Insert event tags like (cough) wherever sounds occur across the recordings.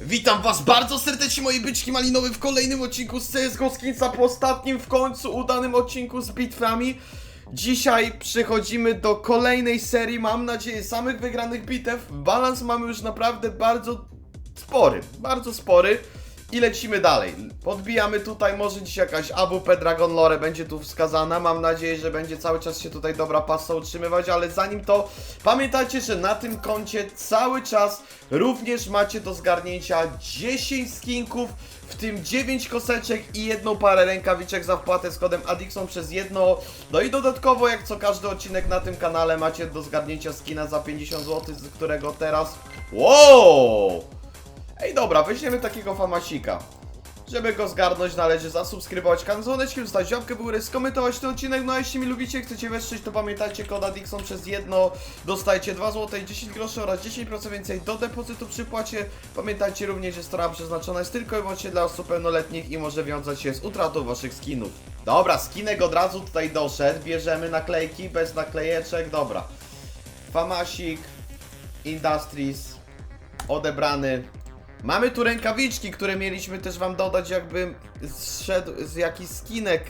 Witam was bardzo serdecznie moi byczki malinowe w kolejnym odcinku z CSGO Skinsa po ostatnim w końcu udanym odcinku z bitwami. Dzisiaj przechodzimy do kolejnej serii, mam nadzieję, samych wygranych bitew. Balans mamy już naprawdę bardzo spory, bardzo spory i lecimy dalej. Podbijamy tutaj, może dziś jakaś AWP Dragon Lore będzie tu wskazana. Mam nadzieję, że będzie cały czas się tutaj dobra pasa utrzymywać, ale zanim to pamiętajcie, że na tym koncie cały czas również macie do zgarnięcia 10 skinków, w tym 9 koseczek i jedną parę rękawiczek za wpłatę z kodem Adixon przez jedno. No i dodatkowo, jak co każdy odcinek na tym kanale, macie do zgarnięcia skina za 50 zł, z którego teraz... Wow! Ej, dobra, weźmiemy takiego famasika. Żeby go zgarnąć, należy zasubskrybować kanał, dzwoneczkiem, zostawić łapkę w górę, skomentować ten odcinek. No a jeśli mi lubicie, chcecie wesprzeć, to pamiętajcie, koda Dixon przez jedno dostajecie 2 zł i 10 groszy oraz 10% więcej do depozytu przy płacie. Pamiętajcie również, że strona przeznaczona jest tylko i wyłącznie dla osób pełnoletnich i może wiązać się z utratą waszych skinów. Dobra, skinek od razu tutaj doszedł, bierzemy naklejki bez naklejeczek, dobra. Famasik, Industries, odebrany. Mamy tu rękawiczki, które mieliśmy też wam dodać, jakby zszedł z jakiś skinek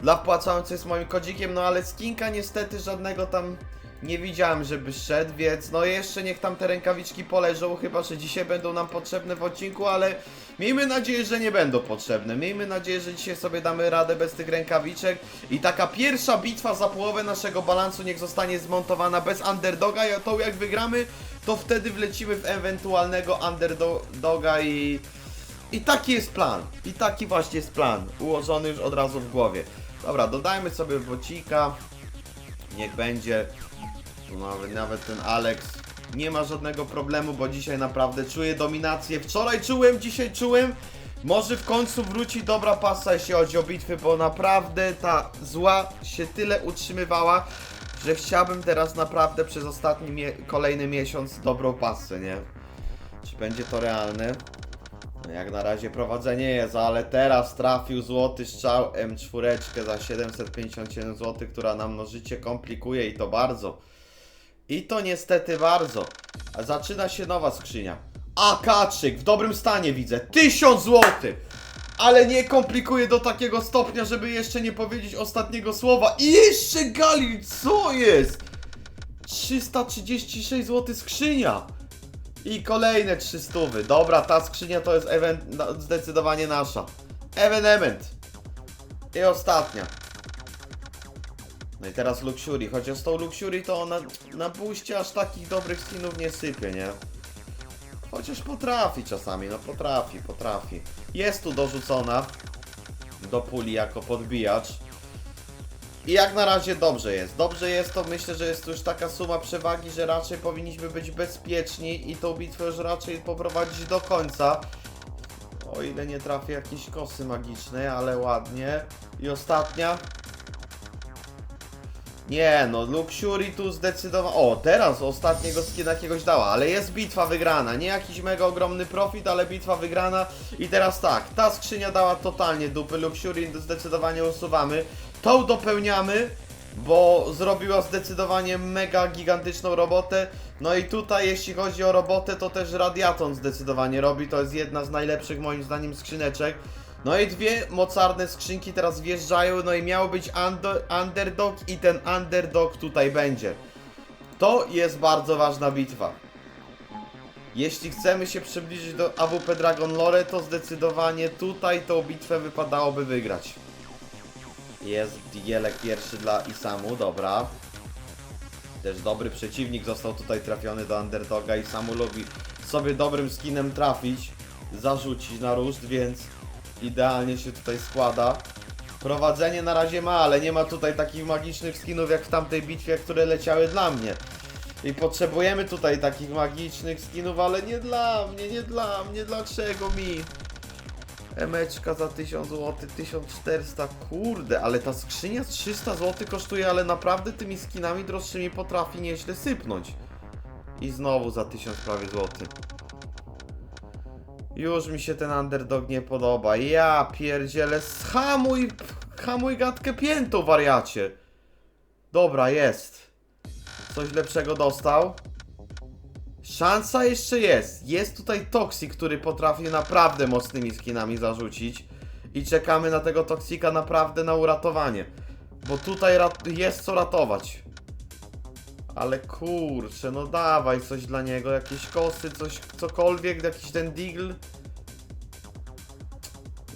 dla wpłacających z moim kodzikiem, no ale skinka niestety żadnego tam nie widziałem, żeby szedł, więc no jeszcze niech tam te rękawiczki poleżą, chyba że dzisiaj będą nam potrzebne w odcinku, ale miejmy nadzieję, że nie będą potrzebne. Miejmy nadzieję, że dzisiaj sobie damy radę bez tych rękawiczek i taka pierwsza bitwa za połowę naszego balansu niech zostanie zmontowana bez underdoga, i to jak wygramy, to wtedy wlecimy w ewentualnego underdoga i... I taki jest plan. I taki właśnie jest plan. Ułożony już od razu w głowie. Dobra, dodajmy sobie bocika. Niech będzie. Tu nawet, nawet ten Alex nie ma żadnego problemu, bo dzisiaj naprawdę czuję dominację. Wczoraj czułem, dzisiaj czułem. Może w końcu wróci dobra pasa, jeśli chodzi o bitwy, bo naprawdę ta zła się tyle utrzymywała, że chciałbym teraz naprawdę przez ostatni mie kolejny miesiąc dobrą pasę, nie? Czy będzie to realne? No jak na razie prowadzenie jest, ale teraz trafił złoty strzał M4 za 757 zł, która nam no życie komplikuje i to bardzo. I to niestety bardzo. A zaczyna się nowa skrzynia. Akaczyk w dobrym stanie widzę. 1000 zł! Ale nie komplikuje do takiego stopnia, żeby jeszcze nie powiedzieć ostatniego słowa. I jeszcze Galil, co jest? 336 zł skrzynia. I kolejne 300. Dobra, ta skrzynia to jest event, zdecydowanie nasza. Evenement. I ostatnia. No i teraz Luxury. Chociaż z tą Luxury to ona na buście aż takich dobrych skinów nie sypie, nie? Chociaż potrafi czasami, no potrafi, potrafi. Jest tu dorzucona do puli jako podbijacz. I jak na razie dobrze jest. Dobrze jest to, myślę, że jest już taka suma przewagi, że raczej powinniśmy być bezpieczni i tą bitwę już raczej poprowadzić do końca. O ile nie trafię jakiejś kosy magicznej, ale ładnie. I ostatnia. Nie no, Luxury tu zdecydowanie... O, teraz ostatniego skina jakiegoś dała, ale jest bitwa wygrana. Nie jakiś mega ogromny profit, ale bitwa wygrana. I teraz tak, ta skrzynia dała totalnie dupy, Luxury zdecydowanie usuwamy. Tą dopełniamy, bo zrobiła zdecydowanie mega gigantyczną robotę. No i tutaj jeśli chodzi o robotę, to też Radiaton zdecydowanie robi. To jest jedna z najlepszych moim zdaniem skrzyneczek. No i dwie mocarne skrzynki teraz wjeżdżają, no i miał być under, underdog i ten underdog tutaj będzie. To jest bardzo ważna bitwa. Jeśli chcemy się przybliżyć do AWP Dragon Lore, to zdecydowanie tutaj tą bitwę wypadałoby wygrać. Jest Dielek pierwszy dla Isamu, dobra. Też dobry przeciwnik został tutaj trafiony do underdoga i Samu lubi sobie dobrym skinem trafić, zarzucić na ruszt, więc idealnie się tutaj składa. Prowadzenie na razie ma, ale nie ma tutaj takich magicznych skinów jak w tamtej bitwie, które leciały dla mnie. I potrzebujemy tutaj takich magicznych skinów, ale nie dla mnie, nie dla mnie, dlaczego mi? Emeczka za 1000 zł, 1400, kurde, ale ta skrzynia z 300 zł kosztuje, ale naprawdę tymi skinami droższymi potrafi nieźle sypnąć. I znowu za 1000 prawie złoty. Już mi się ten underdog nie podoba. Ja pierdzielę, schamuj, hamuj gadkę piętą, wariacie. Dobra, jest. Coś lepszego dostał. Szansa jeszcze jest. Jest tutaj Toxic, który potrafi naprawdę mocnymi skinami zarzucić. I czekamy na tego Toxika naprawdę na uratowanie. Bo tutaj jest co ratować. Ale kurczę, no dawaj coś dla niego, jakieś kosy, coś, cokolwiek, jakiś ten deagle.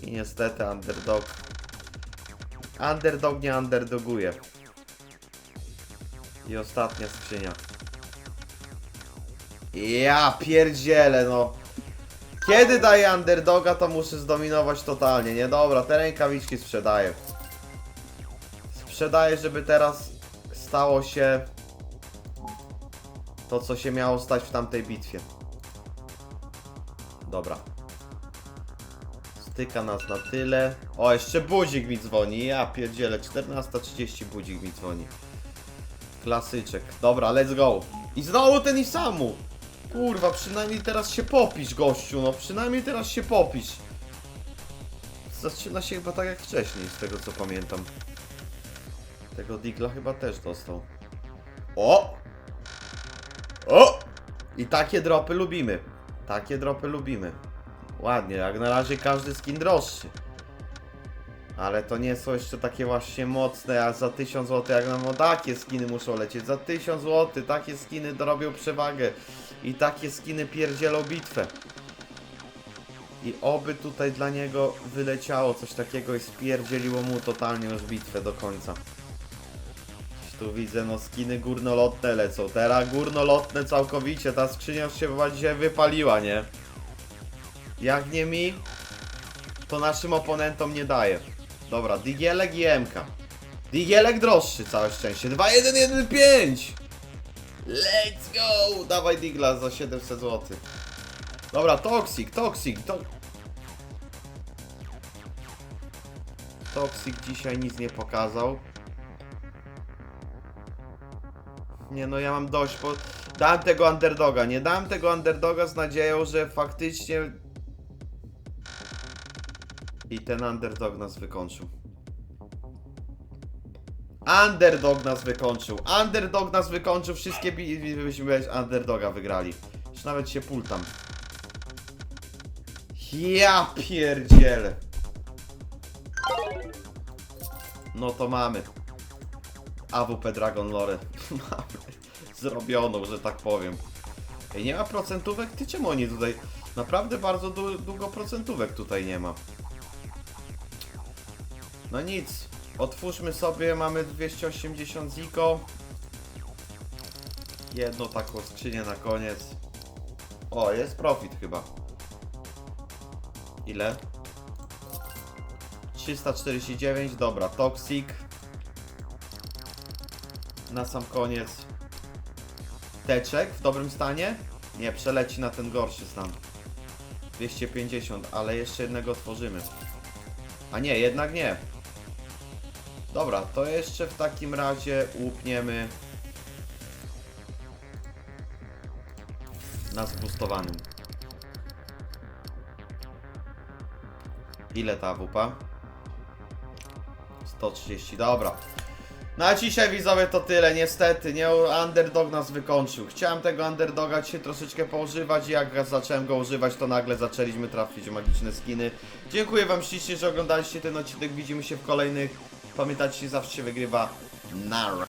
I niestety underdog. Underdog nie underdoguje. I ostatnia skrzynia. Ja pierdzielę, no. Kiedy daję underdoga, to muszę zdominować totalnie. Nie dobra, te rękawiczki sprzedaję. Sprzedaję, żeby teraz stało się to, co się miało stać w tamtej bitwie. Dobra. Styka nas na tyle. O, jeszcze budzik mi dzwoni. Ja pierdzielę, 14.30 budzik mi dzwoni. Klasyczek. Dobra, let's go. I znowu ten Isamu. Kurwa, przynajmniej teraz się popisz, gościu. No, przynajmniej teraz się popisz. Zaczyna się chyba tak jak wcześniej, z tego co pamiętam. Tego Digla chyba też dostał. O! O! I takie dropy lubimy. Takie dropy lubimy. Ładnie, jak na razie każdy skin droższy. Ale to nie są jeszcze takie właśnie mocne, a za 1000 zł jak nam o takie skiny muszą lecieć. Za 1000 zł takie skiny dorobią przewagę. I takie skiny pierdzielą bitwę. I oby tutaj dla niego wyleciało coś takiego i spierdzieliło mu totalnie już bitwę do końca. Tu widzę, no skiny górnolotne lecą. Teraz górnolotne całkowicie. Ta skrzynia już się chyba dzisiaj wypaliła, nie? Jak nie mi, to naszym oponentom nie daje. Dobra, Digielek i MK. Digielek droższy, całe szczęście. 2115! Let's go! Dawaj Digla za 700 zł. Dobra, Toxic, Toxic, to... Toxic dzisiaj nic nie pokazał. Nie no, ja mam dość, bo dałem tego underdoga, nie dałem tego underdoga z nadzieją, że faktycznie i ten underdog nas wykończył. Underdog nas wykończył. Underdog nas wykończył. Wszystkie byśmy bez underdoga wygrali. Już nawet się pultam. Ja pierdzielę. No to mamy. AWP Dragon Lore. (laughs) mamy. Zrobioną, że tak powiem. Ej, nie ma procentówek? Ty czemu oni tutaj... Naprawdę bardzo długo procentówek tutaj nie ma. No nic. Otwórzmy sobie, mamy 280 ziko. Jedną taką skrzynię na koniec. O, jest profit chyba. Ile? 349, dobra, Toxic. Na sam koniec. Teczek w dobrym stanie? Nie, przeleci na ten gorszy stan. 250, ale jeszcze jednego otworzymy. A nie, jednak nie. Dobra, to jeszcze w takim razie łupniemy na zbustowanym. Ile ta wupa? 130, dobra. Na dzisiaj widzowie to tyle, niestety, nie underdog nas wykończył. Chciałem tego underdoga dzisiaj troszeczkę poużywać i jak zacząłem go używać, to nagle zaczęliśmy trafić magiczne skiny. Dziękuję wam ślicznie, że oglądaliście ten odcinek, widzimy się w kolejnych. Pamiętajcie, zawsze się wygrywa. Nara.